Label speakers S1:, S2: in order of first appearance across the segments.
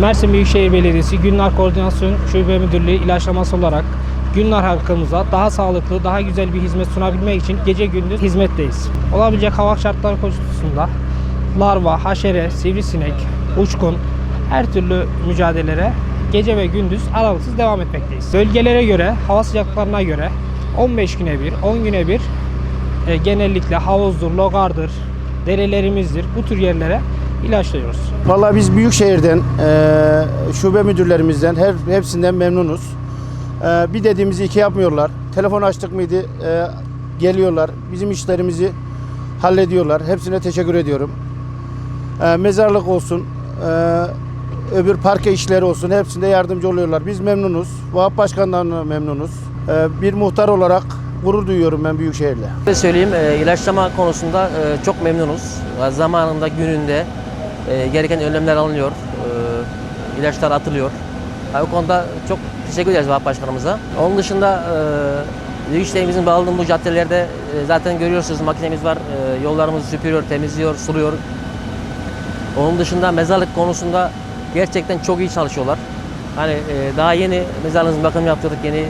S1: Mersin Büyükşehir Belediyesi Günler Koordinasyon Şube Müdürlüğü ilaçlaması olarak Günler halkımıza daha sağlıklı, daha güzel bir hizmet sunabilmek için gece gündüz hizmetteyiz. Olabilecek hava şartları koşulunda larva, haşere, sivrisinek, uçkun her türlü mücadelelere gece ve gündüz aralıksız devam etmekteyiz. Bölgelere göre, hava sıcaklıklarına göre 15 güne bir, 10 güne bir e, genellikle havuzdur, logardır, derelerimizdir bu tür yerlere ilaçlıyoruz.
S2: Vallahi biz Büyükşehir'den, eee şube müdürlerimizden her hepsinden memnunuz. Eee, bir dediğimizi iki yapmıyorlar. Telefon açtık mıydı eee, geliyorlar. Bizim işlerimizi hallediyorlar. Hepsine teşekkür ediyorum. Eee, mezarlık olsun, eee, öbür parke işleri olsun hepsinde yardımcı oluyorlar. Biz memnunuz. Vahap Başkan'dan da memnunuz. Eee, bir muhtar olarak gurur duyuyorum ben Büyükşehir'le.
S3: Söyleyeyim, e, ilaçlama konusunda e, çok memnunuz. E, Zamanında, gününde e, gereken önlemler alınıyor. E, ilaçlar atılıyor. Ha, O konuda çok teşekkür ederiz Vahap Başkanımıza. Onun dışında e, Büyükşehir'imizin bağladığım bu caddelerde e, zaten görüyorsunuz makinemiz var. E, yollarımızı süpürüyor, temizliyor, suluyor. Onun dışında mezarlık konusunda gerçekten çok iyi çalışıyorlar. Hani e, daha yeni mezarlığımızın bakım yaptırdık, yeni e,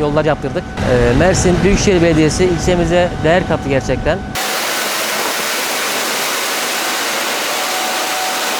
S3: yollar yaptırdık. E, Mersin Büyükşehir Belediyesi ilçemize değer kattı gerçekten.